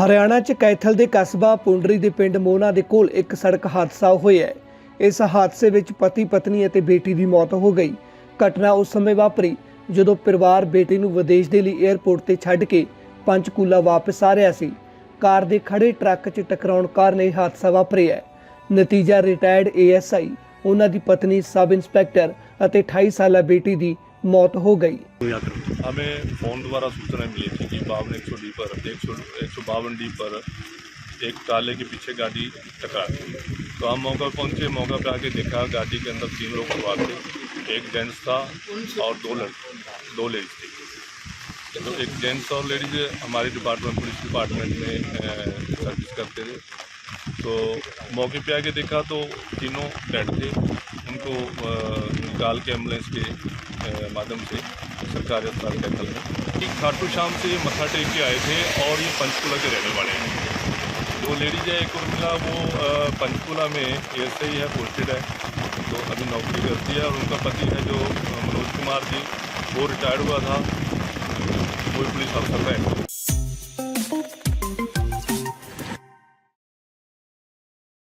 ਹਰਿਆਣਾ 'ਚ ਕੈਥਲ ਦੇ ਕਸਬਾ ਪੁੰਡਰੀ ਦੇ ਪਿੰਡ ਮੋਨਾ ਦੇ ਕੋਲ ਇੱਕ ਸੜਕ ਹਾਦਸਾ ਹੋਇਆ ਹੈ। ਇਸ ਹਾਦਸੇ ਵਿੱਚ ਪਤੀ, ਪਤਨੀ ਅਤੇ ਬੇਟੀ ਦੀ ਮੌਤ ਹੋ ਗਈ। ਘਟਨਾ ਉਸ ਸਮੇਂ ਵਾਪਰੀ ਜਦੋਂ ਪਰਿਵਾਰ ਬੇਟੀ ਨੂੰ ਵਿਦੇਸ਼ ਦੇ ਲਈ 에ਅਰਪੋਰਟ ਤੇ ਛੱਡ ਕੇ ਪੰਚਕੂਲਾ ਵਾਪਸ ਆ ਰਿਹਾ ਸੀ। ਕਾਰ ਦੇ ਖੜੇ ਟਰੱਕ 'ਚ ਟਕਰਾਉਣ ਕਾਰਨ ਇਹ ਹਾਦਸਾ ਵਾਪਰਿਆ ਨਤੀਜਾ ਰਿਟਾਇਰਡ ਏਐਸਆਈ ਉਹਨਾਂ ਦੀ ਪਤਨੀ ਸਬ ਇੰਸਪੈਕਟਰ ਅਤੇ 28 ਸਾਲਾ ਬੇਟੀ ਦੀ मौत हो गई। तो हमें फ़ोन द्वारा सूचना मिली थी कि बावन एक सौ डी पर, एक सौ एक सौ बावन डी पर एक ताले के पीछे गाड़ी टकरा थी तो हम मौका पहुँचे, मौका पर आके देखा, गाड़ी के अंदर तीन लोग हुआ थे। एक जेंट्स था और दो लड़के दो लेडीज़ थी। तो एक जेंट्स और लेडीज़ हमारे डिपार्टमेंट, पुलिस डिपार्टमेंट में सर्विस करते थे। तो मौके पे आके देखा तो तीनों डेड थे उनको निकाल के एंबुलेंस के माध्यम से सरकारी अस्पताल कैथल में। एक खाटू शाम से ये मत्था टेक के आए थे और ये पंचकूला के रहने वाले हैं। जो लेडीज़ है, एक उर्मिला वो पंचकूला में ऐसे ही है पोस्टेड है। तो अभी नौकरी करती है और उनका पति है जो मनोज कुमार जी, वो रिटायर्ड हुआ था। कोई पुलिस अफसर है।